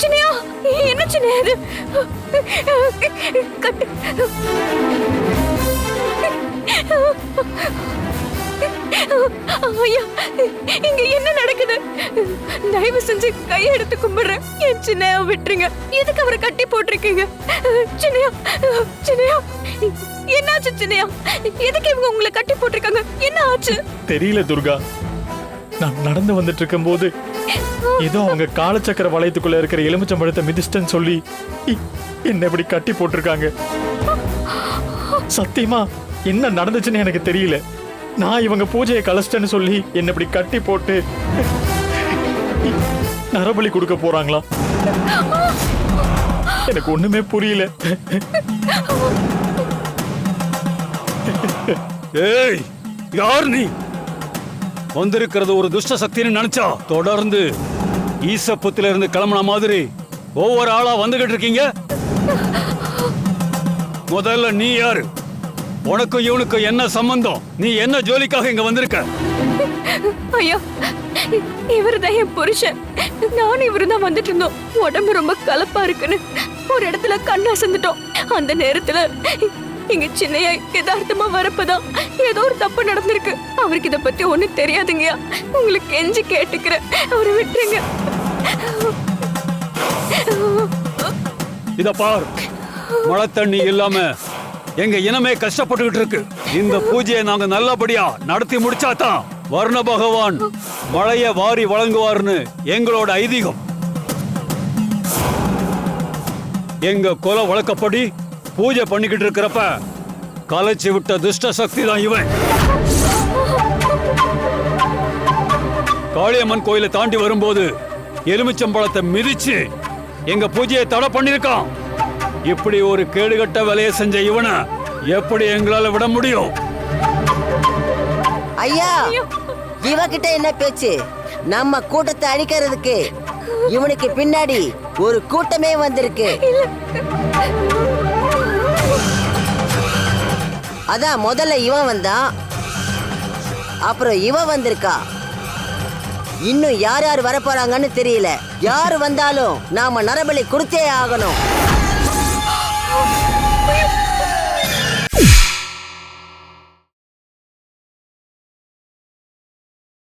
சின்னையா என்ன சின்னையா இது கட்டு. ஐயா இங்க என்ன நடக்குது? தயவு செஞ்சு கையெடுத்து கும்பிடுறேன். என் சின்னையா விட்டுருங்க? எதுக்கு அவரை கட்டி போட்டிருக்கீங்க? சின்னையா சின்னையா என்னாச்சு சின்னையா? எதுக்கு இவங்க உங்களை கட்டி போட்டிருக்காங்க? என்ன ஆச்சு? தெரியல துர்கா. நான் நடந்து வந்துட்டு இருக்கும்போது ஏதோ அவங்க காலச்சக்கர வளையத்துக்குள்ள இருக்கிற எலுமிச்சம்பழத்தை மிதிச்சிட்டேன்னு சொல்லி இ- என்ன இப்படி கட்டி போட்டிருக்காங்க. சத்தியமா என்ன நடந்துச்சுன்னு எனக்கு தெரியல. நான் இவங்க பூஜையை கலைச்சிட்டேன்னு சொல்லி என்ன இப்படி கட்டி போட்டு நரபலி கொடுக்க போறாங்களா? எனக்கு ஒண்ணுமே புரியல. ஏய் யார் நீ? வந்திருக்கிறது ஒரு துஷ்ட சக்தின்னு நினைச்சா தொடர்ந்து ஈசப்பத்துல இருந்து கிளம்புன மாதிரி ஒவ்வொரு ஆளா வந்துகிட்டு இருக்கீங்க? முதல்ல நீ யாரு? உனக்கும் இவனுக்கும் என்ன சம்பந்தம்? நீ என்ன ஜோலிக்காக இங்க வந்திருக்க? ஐயா இவர் தான் என் புருஷன். நானும் இவரு தான் வந்துட்டு இருந்தோம். உடம்பு ரொம்ப கலப்பா இருக்குன்னு. ஒரு இடத்துல கண்ணா சந்துட்டோம் அந்த நேரத்துல எங்க சின்னையா யதார்த்தமா வரப்பதான். ஏதோ ஒரு தப்பு நடந்திருக்கு. அவருக்கு இத பத்தி ஒண்ணும் தெரியாதுங்கய்யா. உங்களுக்கு கெஞ்சி கேட்டுக்கிறேன். அவரை விட்டுருங்க. இத பார். மழை தண்ணி இல்லாம எங்க இனமே கஷ்டப்பட்டுக்கிட்டு இருக்கு. இந்த பூஜையை நாங்க நல்லபடியா நடத்தி முடிச்சாதான் வர்ண பகவான் மழைய வாரி வழங்குவார்னு எங்களோட ஐதீகம். எங்க குல வழக்கப்படி பூஜை பண்ணிக்கிட்டு இருக்கிறப்ப கலைச்சு விட்ட துஷ்ட சக்தி தான் இவன். காளியம்மன் கோயிலை தாண்டி வரும்போது எலுமிச்சம்பழத்தை மிதிச்சு எங்க பூஜையை தடை பண்ணிருக்கான் இப்படி ஒரு கேடுகட்ட வேலையை செஞ்ச இவனை எப்படி எங்களால விட முடியும்? ஐயா இவகிட்ட என்ன பேச்சு? நம்ம கூட்டத்தை அழிக்கிறதுக்கு இவனுக்கு பின்னாடி ஒரு கூட்டமே வந்திருக்கு. அதான் முதல்ல இவன் வந்தான் அப்புறம் இவன் வந்திருக்கா. இன்னும் யார் யார் வரப்போறாங்கன்னு தெரியல. யார் வந்தாலும் நாம நரபலி கொடுத்தே ஆகணும்.